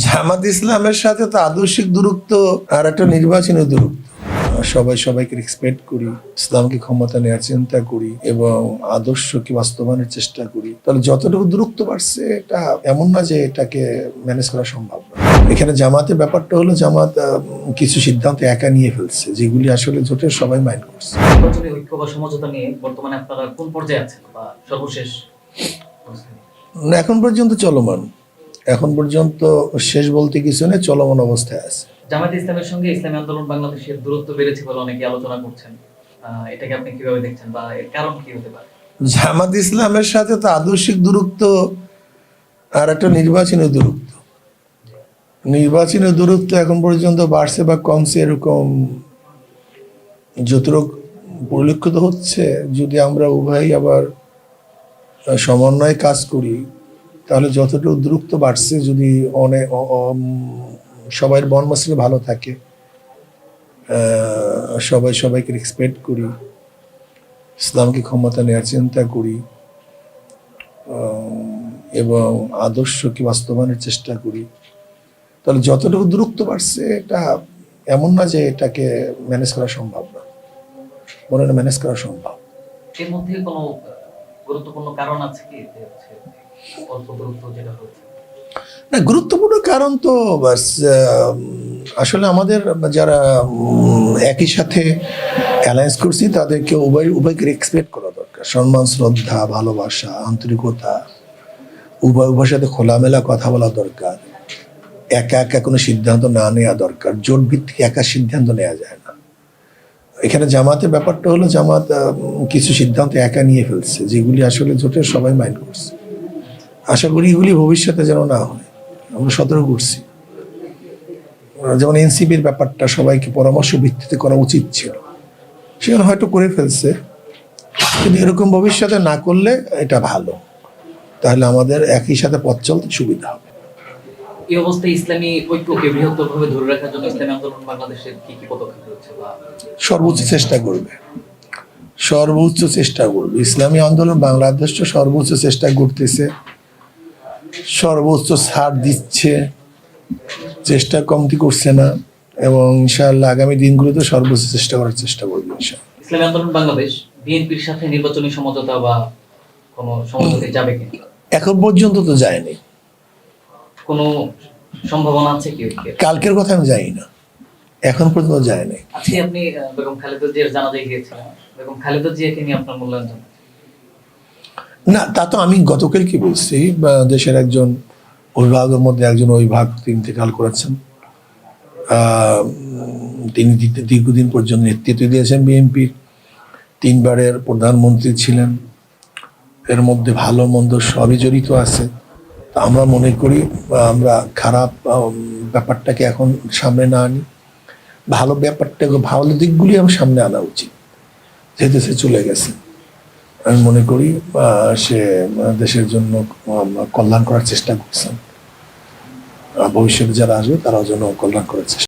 জামাত ইসলামের সাথে তো আদর্শিক দূরত্ব আর একটা নির্বাচনী দূরত্ব। সবাই সবাইকে রেসপেক্ট করি ইসলামকে ক্ষমতা নেওয়ার চিন্তা করি এবং আদর্শকে বাস্তবায়নের চেষ্টা করি। তাহলে যতটুকু দূরত্ব বাড়ছে এটা এমন না যে এটাকে ম্যানেজ করা সম্ভব না। এখানে জামাতের ব্যাপারটা হলো জামাত কিছু সিদ্ধান্ত একা নিয়ে ফেলছে যেগুলি আসলে জোটের সবাই মাইন্ড করছে। ঐক্য বা সমঝোতা নিয়ে বর্তমানে আপনারা কোন পর্যায়ে আছেন বা সর্বশেষ এখন পর্যন্ত চলমান। এখন পর্যন্ত শেষ বলতে কিছু নেই চলমান অবস্থায় আছে। জামায়াত ইসলামের সঙ্গে ইসলামী আন্দোলন বাংলাদেশের দূরত্ব বেড়েছে বলে অনেকে আলোচনা করছেন। এটাকে আপনি কীভাবে দেখছেন বা এর কারণ কি হতে পারে? জামাত ইসলামের সাথে তো আদর্শিক দূরত্ব আর একটা নির্বাচনী দূরত্ব। নির্বাচনী দূরত্ব এখন পর্যন্ত বাড়ছে বা কমছে এরকম যতটুক পরিলক্ষিত হচ্ছে যদি আমরা উভয়ই আবার সমন্বয়ে কাজ করি তাহলে যতটুকু দূরত্ব বাড়ছে যদি অনেক সবাই বন মশলা ভালো থাকে সবাই সবাইকে রেসপেক্ট করি, ইসলামকে ক্ষমতা নেওয়ার চিন্তা করি এবং আদর্শকে বাস্তবায়নের চেষ্টা করি, তাহলে যতটুকু দূরত্ব বাড়ছে এটা এমন না যে এটাকে ম্যানেজ করা সম্ভব না। মনে ম্যানেজ করা সম্ভব। এর মধ্যে কোনো গুরুত্বপূর্ণ কারণ আছে কি? অল্প দূরত্ব যেটা না, গুরুত্বপূর্ণ কারণ তো আসলে আমাদের যারা একই সাথে অ্যালায়েন্স করছি, তাদেরকে উভয়, উভয়কে রেসপেক্ট করা দরকার। সম্মান, শ্রদ্ধা, ভালোবাসা, আন্তরিকতা, উভয়, উভয়ের সাথে খোলামেলা কথা বলা দরকার। একা একা কোনো সিদ্ধান্ত না নেওয়া দরকার। জোট ভিত্তিক একা সিদ্ধান্ত নেওয়া যায় এখানে জামাতের ব্যাপারটা হলো জামাত কিছু সিদ্ধান্ত একা নিয়ে ফেলছে, যেগুলি আসলে জোটের সবাই মাইন্ড করছে। আশা করি এগুলি ভবিষ্যতে যেন না হয়। আমরা সতর্ক করছি। যেমন এনসিপির ব্যাপারটা সবাইকে পরামর্শ ভিত্তিতে করা উচিত ছিল। সেখানে হয়তো করে ফেলছে, কিন্তু এরকম ভবিষ্যতে না করলে এটা ভালো। তাহলে আমাদের একই সাথে পথ চলতে সুবিধা হবে। এই অবস্থায় ইসলামী ঐক্যকে বৃহত্তরভাবে ধরে রাখার জন্য ইসলামী আন্দোলন বাংলাদেশের কি কি পদক্ষেপ হচ্ছে বা সর্বোচ্চ চেষ্টা করবে। সর্বোচ্চ চেষ্টা করবে। ইসলামী আন্দোলন বাংলাদেশ তো সর্বোচ্চ চেষ্টা করতেছে। সর্বোচ্চ ছাড় দিচ্ছে। চেষ্টা কমতি করছে না। এবং ইনশাআল্লাহ আগামী দিনগুলোতে সর্বোচ্চ চেষ্টা করার চেষ্টা করবে ইনশাআল্লাহ। ইসলামী আন্দোলন বাংলাদেশ বিএনপির সাথে নির্বাচনী সমঝোতা বা কোনো সমঝোতায় যাবে কি এখন পর্যন্ত তো যায়নি। কোনো সম্ভাবনা আছে কি কালকের কথা আমি জানি না। এখন পর্যন্ত আজকে আপনি বেগম খালেদা জিয়ার জানাজায় গিয়েছিলেন। বেগম খালেদা জিয়াকে নিয়ে আপনার মূল্যায়ন না তা তো আমি গতকাল কি বলছি দেশের একজন অভিভাবকের মধ্যে একজন অভিভাবক তিনি ইন্তেকাল করেছেন। তিনি দীর্ঘদিন পর্যন্ত নেতৃত্ব দিয়েছেন বিএনপির। তিনবারের প্রধানমন্ত্রী ছিলেন। এর মধ্যে ভালো মন্দ সবই জড়িত আছে। আমরা মনে করি আমরা খারাপ ব্যাপারটাকে এখন সামনে না আনি। ভালো ব্যাপারটাকে ভালো দিকগুলি আমার সামনে আনা উচিত যেহেতু সে চলে গেছে। আমি মনে করি সে দেশের জন্য কল্যাণ করার চেষ্টা করছেন ভবিষ্যতে যারা আসবে, তারাও যেন কল্যাণ করার চেষ্টা